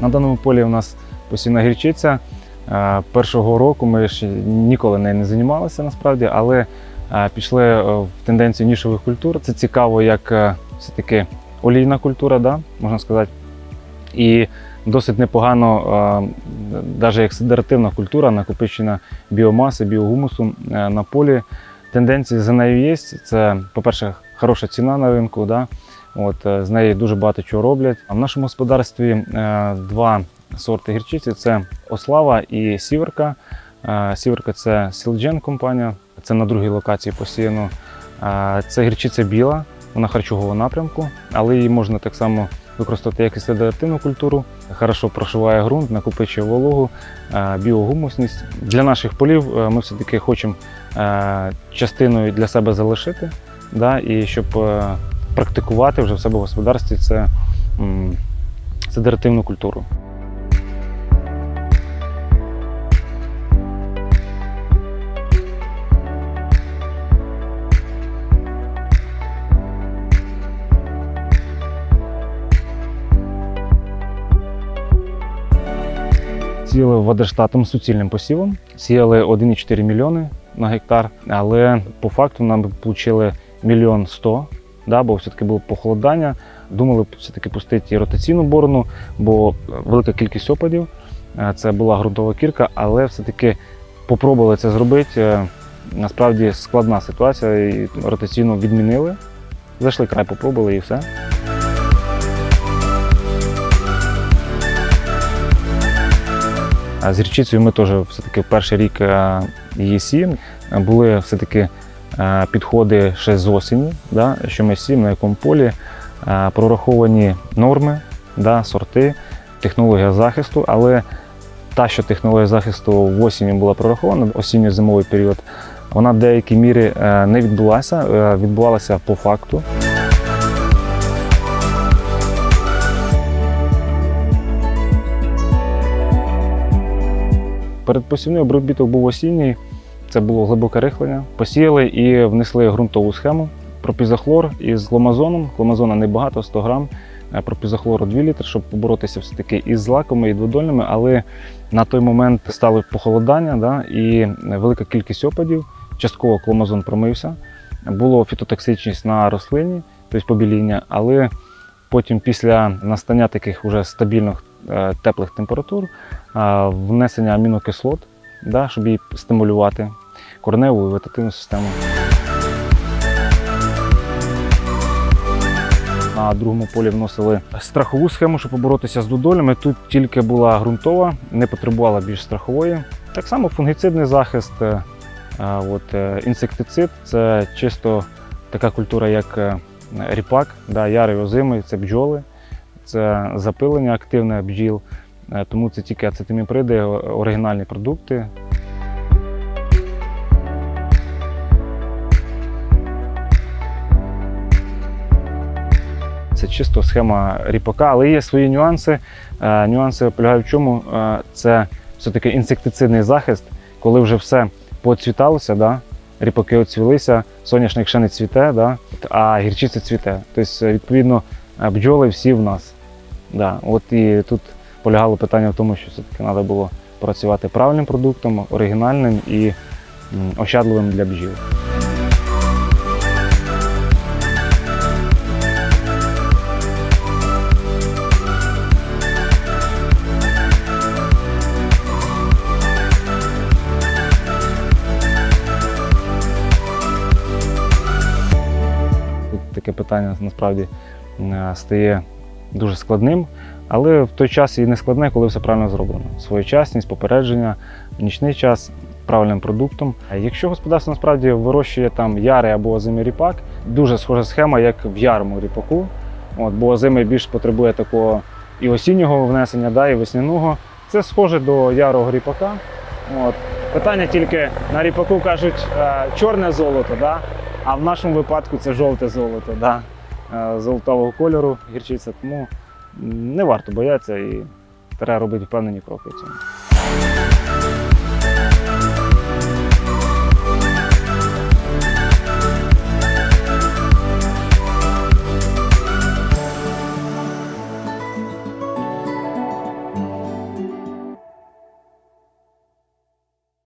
На даному полі у нас постійна гірчиця. Е, Першого року ми ще ніколи нею не займалися насправді, але е, пішли е, в тенденцію нішових культур. Це цікаво, як все-таки олійна культура, да, можна сказати. І досить непогано, навіть як сидеративна культура, накопичена біомаси, біогумусу на полі. Тенденції за нею є. Це, по-перше, хороша ціна на ринку. Да? От, е, з неї дуже багато чого роблять. А в нашому господарстві е, два сорти гірчиці: це Ослава і Сіверка. Е, Сіверка це Сілджен компанія, це на другій локації посіяно. Це гірчиця біла, вона харчового напрямку, але її можна так само використати як і сидеративну культуру. Хорошо прошиває ґрунт, накопичує вологу, біогумусність. Для наших полів ми все-таки хочемо частиною для себе залишити, да, і щоб практикувати вже в себе в господарстві це м, сидеративну культуру. Сіяли водоштатом суцільним посівом, сіяли 1,4 мільйони на гектар, але по факту нам отримали мільйон сто, да, бо все-таки було похолодання. Думали все-таки пустити ротаційну борону, бо велика кількість опадів. Е, Це була ґрунтова кірка, але все-таки попробували це зробити. Е, Насправді складна ситуація, і ротаційну відмінили. Зайшли край, попробували і все. З гірчицею ми теж все-таки перший рік сіємо. Е, Були все-таки підходи ще з осені, да, що ми сіємо, на якому полі, прораховані норми, да, сорти, технологія захисту, але та, що технологія захисту в осені була прорахована, осінньо-зимовий період, вона в деякій мірі е, не відбулася, е, відбувалася по факту. Передпосівний обробіток був осінній, це було глибоке рихлення. Посіяли і внесли ґрунтову схему. Пропізохлор із гломазоном. Гломазона небагато, 100 грам. е, Пропізохлору 2 літри, щоб поборотися все-таки із злаками і дводольними. Але на той момент стало похолодання да, і велика кількість опадів. Частково кломазон промився. Було фітотоксичність на рослині, тобто побіління, але потім після настання таких уже стабільних е, теплих температур внесення амінокислот, да, щоб її стимулювати кореневу і вегетативну систему. На другому полі вносили страхову схему, щоб поборотися з дудолями. Тут тільки була ґрунтова, не потребувала більш страхової. Так само фунгіцидний захист, е, от, е, інсектицид це чисто така культура, як е, ріпак, да, ярий озимий, це бджоли, це запилення активне бджіл. Е, Тому це тільки ацетиміприди, оригінальні продукти. Це чисто схема ріпака, але є свої нюанси. Е, Нюанси полягають в чому? Е, Це все-таки інсектицидний захист, коли вже все поцвіталося, да? ріпаки оцвілися, соняшник ще не цвіте, да? а гірчиця цвіте. Тобто, відповідно, бджоли всі в нас. Да. От і тут полягало питання в тому, що все-таки треба було працювати правильним продуктом, оригінальним і ощадливим для бджіл. Таке питання насправді е, стає дуже складним, але в той час і не складне, коли все правильно зроблено. Своєчасність, попередження, нічний час правильним продуктом. Якщо господарство насправді вирощує там ярий або озимий ріпак, дуже схожа схема, як в ярому ріпаку. От, бо озимий більш потребує такого і осіннього внесення, да, і весняного. Це схоже до ярого ріпака. От. Питання тільки на ріпаку кажуть е, чорне золото, да? а в нашому випадку це жовте золото. Да? Е, Золотавого кольору гірчиця. Тому не варто боятися і треба робити впевнені кроки цьому.